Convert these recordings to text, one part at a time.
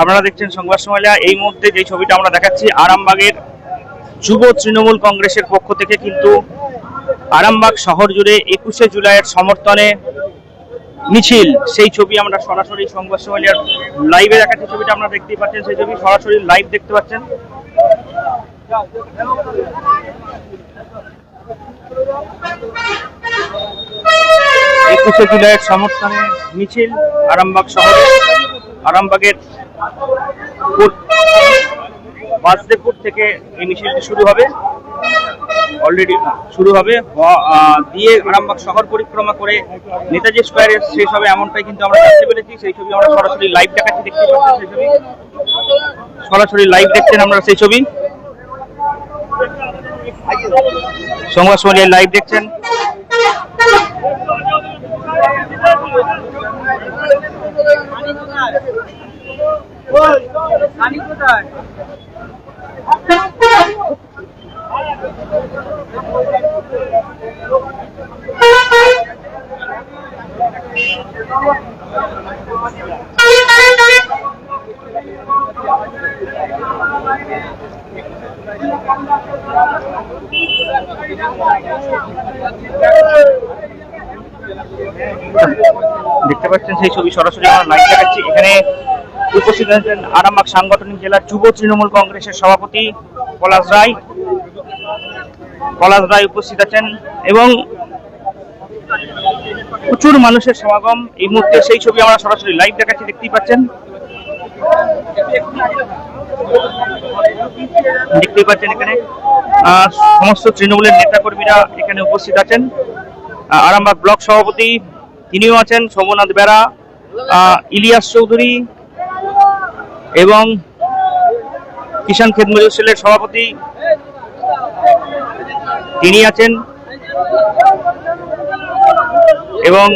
আপনারা দেখছেন সংবাদ সম্মেলন। এই মুহূর্তে যে ছবিটা আমরা দেখাচ্ছি, আরামবাগের যুব তৃণমূল কংগ্রেসের পক্ষ থেকে কিন্তু আরামবাগ শহর জুড়ে একুশে জুলাইয়ের সমর্থনে মিছিল। সেই ছবি আমরা সরাসরি সংবাদ সম্মেলনের লাইভে দেখাচ্ছি। ছবিটা আমরা দেখতেই পাচ্ছেন, সেই ছবি সরাসরি লাইভ দেখতে পাচ্ছেন। একুশে জুলাইয়ের সমর্থনে মিছিল আরামবাগ শহরে, আরামবাগের বাসদেবপুর থেকে এই মিছিলটি শুরু হবে। অলরেডি শুরু হবে। দিয়ে আরামবাগ শহর পরিক্রমা করে নেতাজি স্কোয়ারে শেষ হবে এমনটাই কিন্তু আমরা জানতে পেরেছি। সেই ছবি আমরা সরাসরি লাইভ দেখাচ্ছি, দেখতে পাচ্ছি সেই ছবি। সরাসরি লাইভ দেখছেন আমরা সেই ছবি। সংবাদ সমাজের লাইভ দেখছেন। দেখতে পাচ্ছেন সেই ছবি সরাসরি আমরা লাইভ দেখাচ্ছি। এখানে উপস্থিত আছেন আরামবাগ সাংগঠনিক জেলার যুব তৃণমূল কংগ্রেসের সভাপতি পলাশ রায়। পলাশ রায় উপস্থিত আছেন এবং প্রচুর মানুষের সমাগম এই মুহূর্তে। সেই ছবি আমরা সরাসরি লাইভ দেখাচ্ছি দেখতেই পাচ্ছেন। দেখতেই পাচ্ছেন এখানে। সমস্ত তৃণমূলের নেতাকর্মীরা এখানে উপস্থিত আছেন। আরামবাগ ব্লক সভাপতি তিনিও আছেন সোমনাথ আহ, ইলিয়াস চৌধুরী এবং কিষাণ খেত মজুর সেলের সভাপতি তিনি আছেন এবং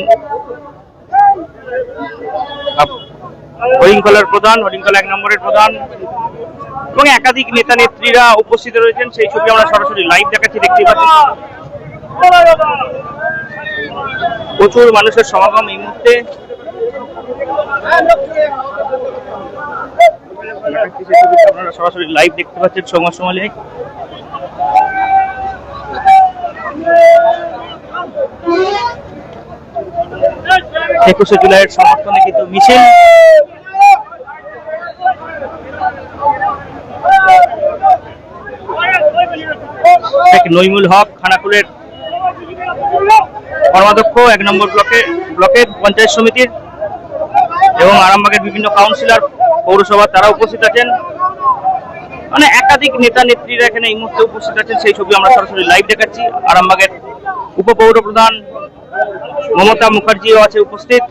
আপ- প্রধান হরিংখলা এক নম্বরের প্রধান এবং একাধিক নেতা নেত্রীরা উপস্থিত রয়েছেন। সেই ছবি আমরা সরাসরি লাইভ দেখাচ্ছি দেখতে পাচ্ছি প্রচুর মানুষের সমাগম এই মুহূর্তে। আপনারা সরাসরি লাইভ দেখতে পাচ্ছেন সংবাদ সমালে একুশে জুলাইয়ের সমর্থনে কিন্তু মিছিল। নইমুল হক খানাকুলের কর্মাধ্যক্ষ, এক নম্বর ব্লকে, ব্লকের পঞ্চায়েত সমিতির এবং আরামবাগের বিভিন্ন কাউন্সিলর পৌরসভা তারা উপস্থিত আছেন। মানে একাধিক নেতা, নেত্রীরা এখানে এই মুহূর্তে উপস্থিত আছেন। সেই ছবি আমরা সরাসরি লাইভ দেখাচ্ছি। আরামবাগের উপপৌর প্রধান মমতা মুখার্জিও আছে উপস্থিত।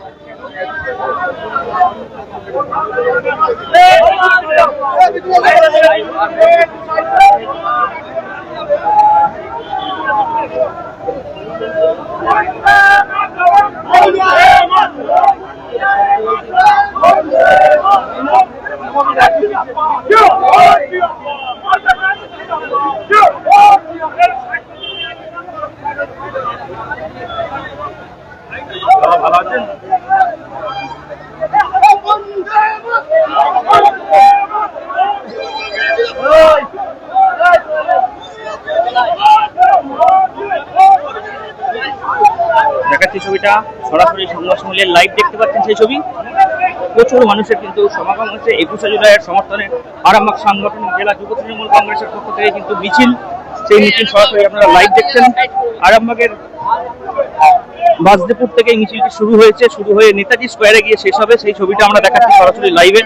দেখাচ্ছি ছবিটা। সরাসরি সংবাদ সম্মেলনের লাইভ দেখতে পাচ্ছেন সেই ছবি। প্রচুর মানুষের কিন্তু সমাগম হচ্ছে একুশে জুলাইয়ের সমর্থনে আরামবাগ সাংগঠনিক জেলা যুব তৃণমূল কংগ্রেসের পক্ষ থেকে কিন্তু মিছিল। সেই মিছিল সরাসরি আপনারা লাইভ দেখছেন। আরামবাগের বাসদেপুর থেকে মিছিলটি শুরু হয়েছে। শুরু হয়ে নেতাজি স্কোয়ারে গিয়ে শেষ হবে। সেই ছবিটা আমরা দেখাচ্ছি সরাসরি লাইভে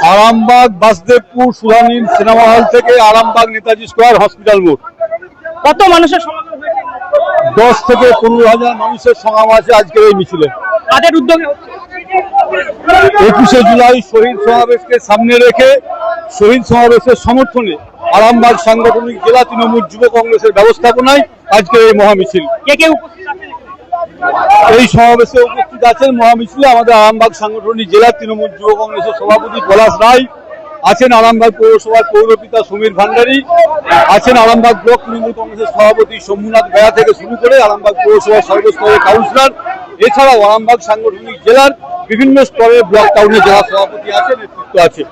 Come on, Arambagh Basudebpur Suranil cinema hall থেকে আরামবাগ নেতাজি স্কোয়ার হসপিটাল মোড় কত মানুষের দশ থেকে পনেরো হাজার মানুষের সমাগম আছে আজকের এই মিছিলে। তাদের উদ্যোগে? একুশে জুলাই শহীদ সমাবেশকে সামনে রেখে শহীদ সমাবেশের সমর্থনে আরামবাগ সাংগঠনিক জেলা তৃণমূল যুব কংগ্রেসের ব্যবস্থাপনায় আজকের এই মহামিছিল। কে কে উপস্থিত এই সমাবেশে উপস্থিত আছেন মহামিছিলে, আমাদের আরামবাগ সাংগঠনিক জেলা তৃণমূল যুব কংগ্রেসের সভাপতি পলাশ রায়, আছেন আরামবাগ পৌরসভার পৌরপিতা সমীর ভান্ডারী, আছেন আরামবাগ ব্লক তৃণমূল কংগ্রেসের সভাপতি শম্ভুনাথ বেড়া থেকে শুরু করে আরামবাগ পৌরসভার সর্বস্তরের কাউন্সিলর, এছাড়াও আরামবাগ সাংগঠনিক জেলার বিভিন্ন স্তরের ব্লক টাউনের জেলা সভাপতি আছে নেতৃত্ব আছে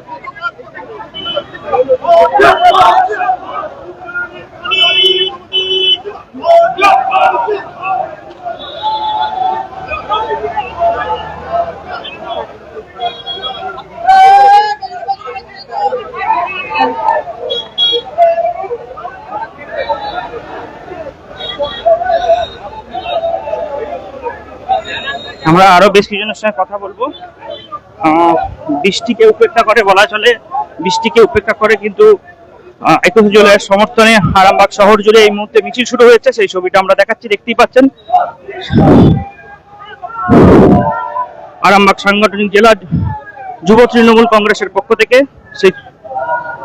আমরা আরও বেশ কিছুজনের সঙ্গে কথা বলব। বৃষ্টিকে উপেক্ষা করে বলা চলে। বৃষ্টিকে উপেক্ষা করে কিন্তু একুশে জুলাইয়ের সমর্থনে আরামবাগ শহর জুড়ে এই মুহূর্তে মিছিল শুরু হয়েছে। সেই ছবিটা আমরা দেখাচ্ছি, দেখতেই পাচ্ছেন। আরামবাগ সাংগঠনিক জেলা যুব তৃণমূল কংগ্রেসের পক্ষ থেকে সেই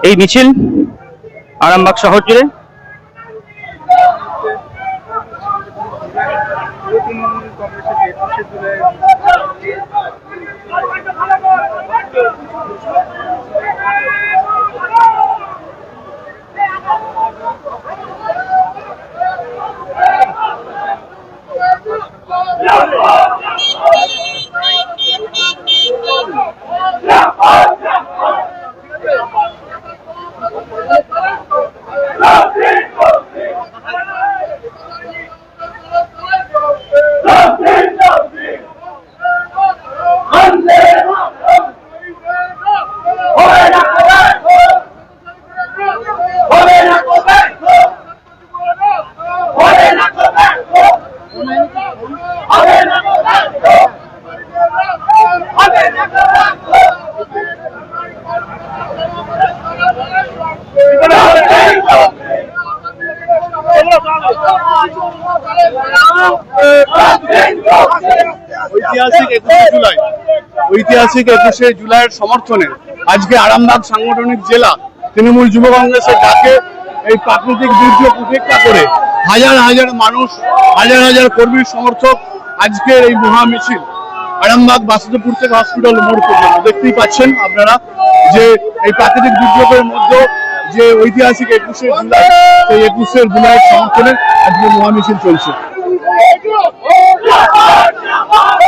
এই মিছিল আরামবাগ শহর জুড়ে Jump on! ঐতিহাসিক একুশে জুলাই। ঐতিহাসিক একুশে জুলাইয়ের সমর্থনে আজকে আরামবাগ সাংগঠনিক জেলা তৃণমূল যুব কংগ্রেসের ডাকে এই প্রাকৃতিক দুর্যোগ উপেক্ষা করে হাজার হাজার মানুষ, হাজার হাজার কর্মীর সমর্থক আজকের এই মহা মিছিল। আরামবাগ বাসুদেবপুর থেকে হসপিটাল মোড় পর্যন্ত। দেখতেই পাচ্ছেন আপনারা যে এই প্রাকৃতিক দুর্যোগের মধ্যে যে ঐতিহাসিক একুশে জুলাই, সেই একুশে জুলাইয়ের সমর্থনে আজকে মহামিছিল মহা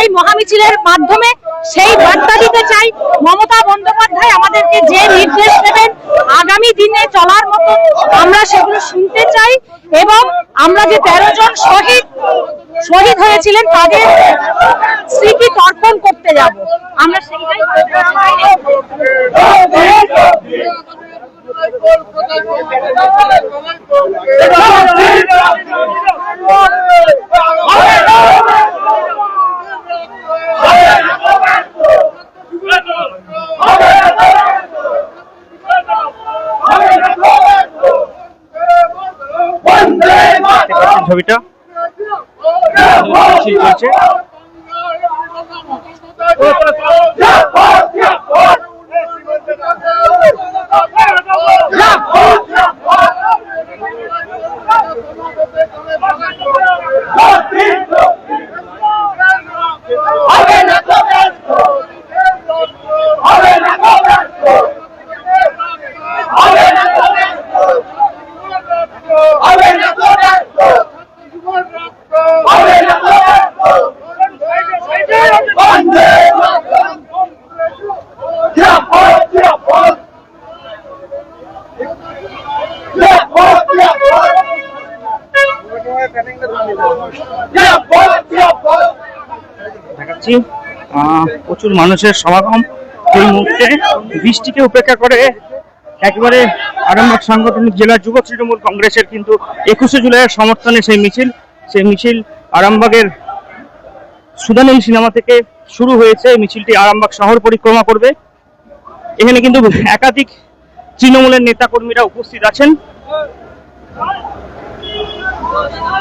এই মহামিছিলের মাধ্যমে সেই বার্তা দিতে চাই। মমতা বন্দ্যোপাধ্যায় আমাদেরকে যে নির্দেশ দেবেন, আগামী দিনে চলার মতো আমরা সেগুলো শুনতে চাই এবং আমরা যে তেরো জন শহীদ শহীদ হয়েছিলেন তাদের স্মৃতি তর্পণ করতে যাব। আমরা সেইটাই দেখাচ্ছি। প্রচুর মানুষের সমাগম। এই মুহূর্তে বৃষ্টিকে উপেক্ষা করে একেবারে আরামবাগ সাংগঠনিক জেলা যুব তৃণমূল কংগ্রেসের কিন্তু একুশে জুলাইয়ের সমর্থনে সেই মিছিল। সেই মিছিল আরামবাগের সুদানুল সিনেমা থেকে শুরু হয়েছে। মিছিলটি আরামবাগ শহর পরিক্রমা করবে। এখানে কিন্তু একাধিক তৃণমূলের নেতাকর্মীরা উপস্থিত আছেন।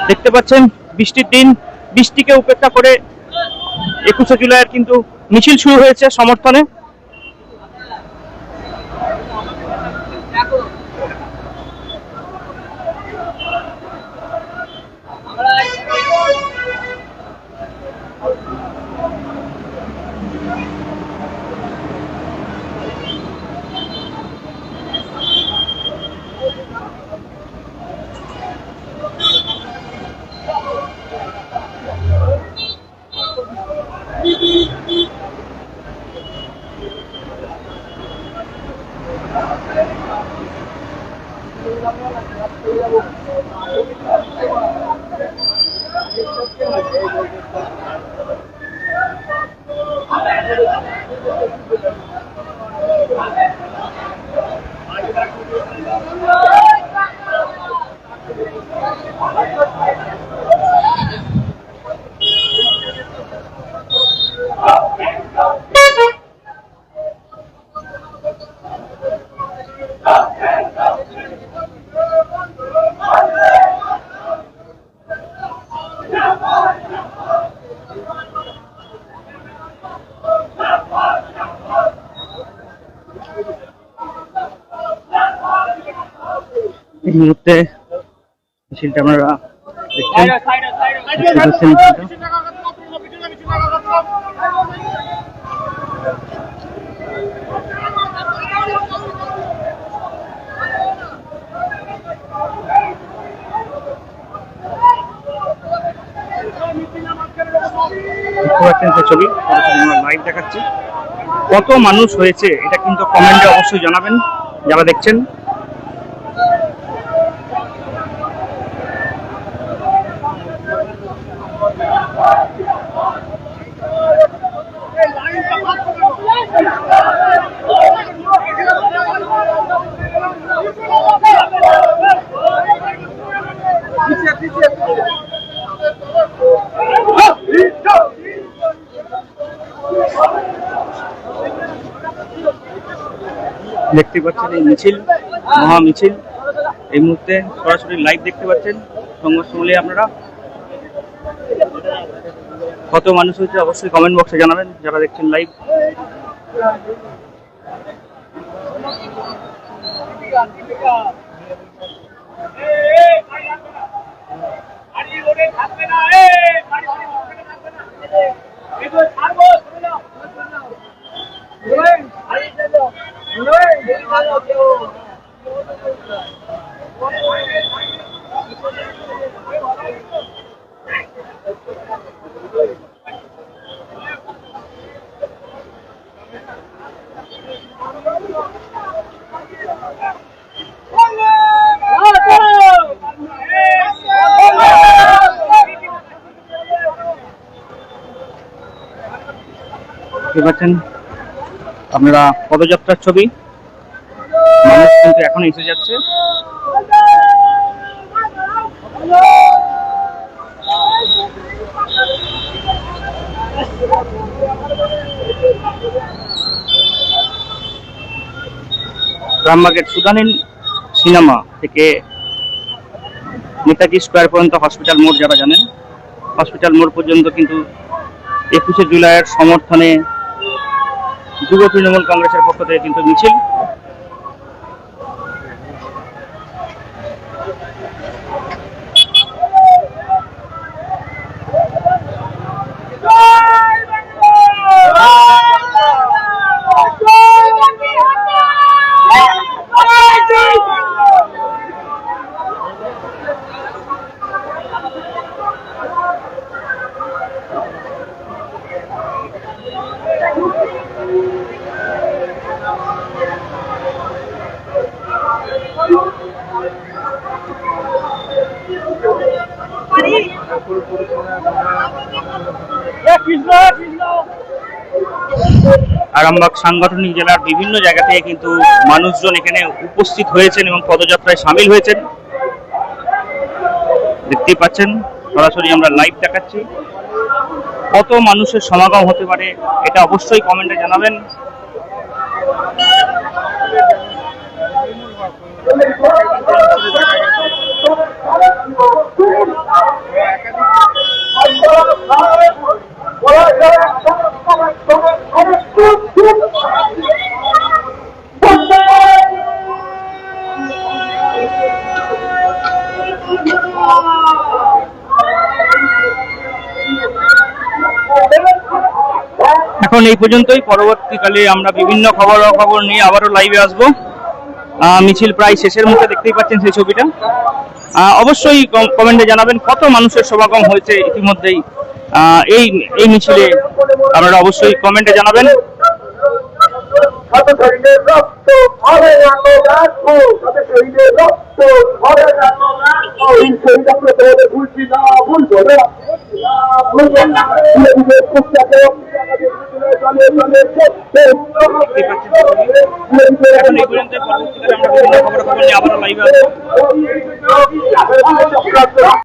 দেখতে পাচ্ছেন, বৃষ্টির দিন, বৃষ্টিকে উপেক্ষা করে একুশে জুলাইয়ের কিন্তু মিছিল শুরু হয়েছে সমর্থনে। মুহূর্তে মিছিলটা আপনারা দেখছেন। ছবি লাইভ দেখাচ্ছি। কত মানুষ হয়েছে এটা কিন্তু কমেন্টে অবশ্যই জানাবেন যারা দেখছেন। দেখতে পাচ্ছেন এই মিছিল মহা মিছিল এই মুহূর্তে সরাসরি লাইভ দেখতে পাচ্ছেন। সংবাদ শুনলে আপনারা কত মানুষ হয়েছে অবশ্যই কমেন্ট বক্সে জানাবেন, যারা দেখছেন লাইভ দেখতে পাচ্ছেন। আপনারা পদযাত্রার ছবি। মানুষ কিন্তু এখন এসে যাচ্ছে। রামবাগের সুদানিল সিনেমা থেকে নেতাজি স্কোয়ার পর্যন্ত হসপিটাল মোড় যারা জানেন, হসপিটাল মোড় পর্যন্ত কিন্তু একুশে জুলাইয়ের সমর্থনে যুব তৃণমূল কংগ্রেসের পক্ষ থেকে কিন্তু মিছিল। আরামবাগ সাংগঠনিক জেলার বিভিন্ন জায়গা থেকে কিন্তু মানুষজন এখানে উপস্থিত হয়েছেন এবং পদযাত্রায় সামিল হয়েছেন। দেখতেই পাচ্ছেন, সরাসরি আমরা লাইভ দেখাচ্ছি। কত মানুষের সমাগম হতে পারে এটা অবশ্যই কমেন্টে জানাবেন। এখন এই পর্যন্তই। পরবর্তীকালে আমরা বিভিন্ন খবর খবর নিয়ে আবারও লাইভে আসব। মিছিল প্রায় শেষের মুখে দেখতেই পাচ্ছেন সেই ছবিটা। অবশ্যই কমেন্টে জানাবেন কত মানুষের সমাগম হয়েছে ইতিমধ্যেই। এই এই মিছিলে আপনারা অবশ্যই কমেন্টে জানাবেন। শত শহীদের রক্ত হবে না তো রাখব শত শহীদের রক্ত হবে তো রাখব এই শহীদ আমরা তোমাদের ভুলছি না ভুলবো না ভুলবো না এখন এই পর্যন্তই পরবর্তীকালে আমরা খবর খবর নিয়ে আবারও লাইভে আসব